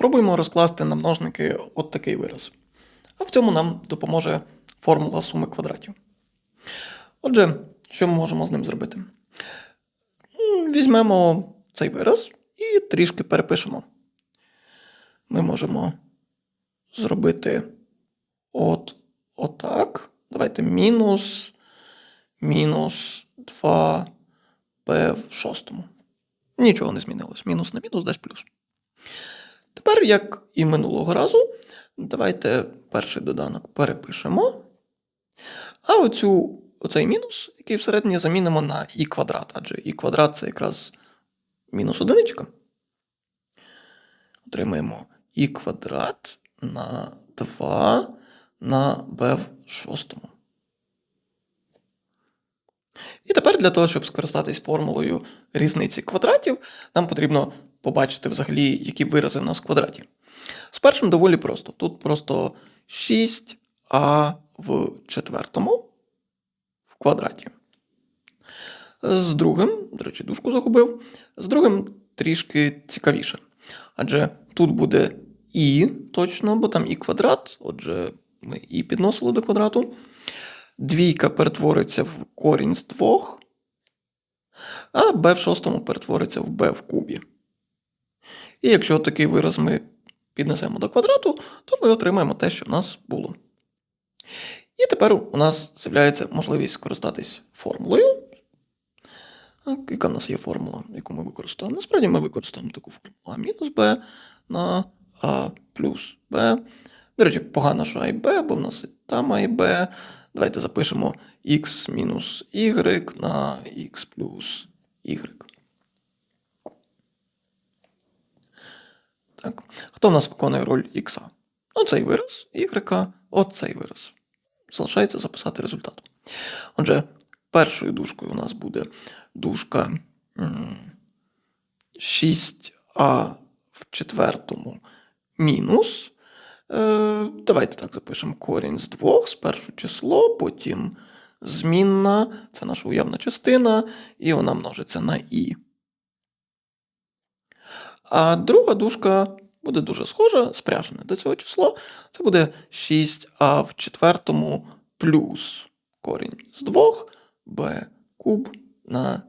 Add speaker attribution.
Speaker 1: Спробуємо розкласти на множники от такий вираз. А в цьому нам допоможе формула суми квадратів. Отже, що ми можемо з ним зробити? Візьмемо цей вираз і трішки перепишемо. Ми можемо зробити от отак. Давайте мінус, мінус 2 p в шостому. Нічого не змінилось. Мінус на мінус дасть плюс. Тепер, як і минулого разу, давайте перший доданок перепишемо. А оцю, оцей мінус, який всередині замінимо на і квадрат, адже і квадрат це якраз мінус одиничка. Отримаємо і квадрат на 2 на b в шостому. І тепер для того, щоб скористатись формулою різниці квадратів, нам потрібно побачити взагалі, які вирази в нас в квадраті. З першим доволі просто. Тут просто 6а в четвертому в квадраті. З другим, до речі, дужку загубив. З другим трішки цікавіше. Адже тут буде і точно, бо там і квадрат, отже, ми і підносили до квадрату. Двійка перетвориться в корінь з двох, а b в шостому перетвориться в b в кубі. І якщо такий вираз ми піднесемо до квадрату, то ми отримаємо те, що в нас було. І тепер у нас з'являється можливість скористатись формулою. Яка в нас є формула, яку ми використовуємо? Насправді ми використовуємо таку формулу а мінус b на а плюс b. До речі, погано, що а і b, бо в нас і там а і b. Давайте запишемо x мінус y на x плюс y. Так. Хто в нас виконує роль x? Оцей вираз, y, оцей вираз. Залишається записати результат. Отже, першою дужкою у нас буде дужка 6а в четвертому мінус. Е, давайте так запишемо корінь з двох, спершу число, потім змінна, це наша уявна частина, і вона множиться на і. А друга дужка буде дуже схоже, спряжене до цього число. Це буде 6а в четвертому плюс корінь з 2 b куб на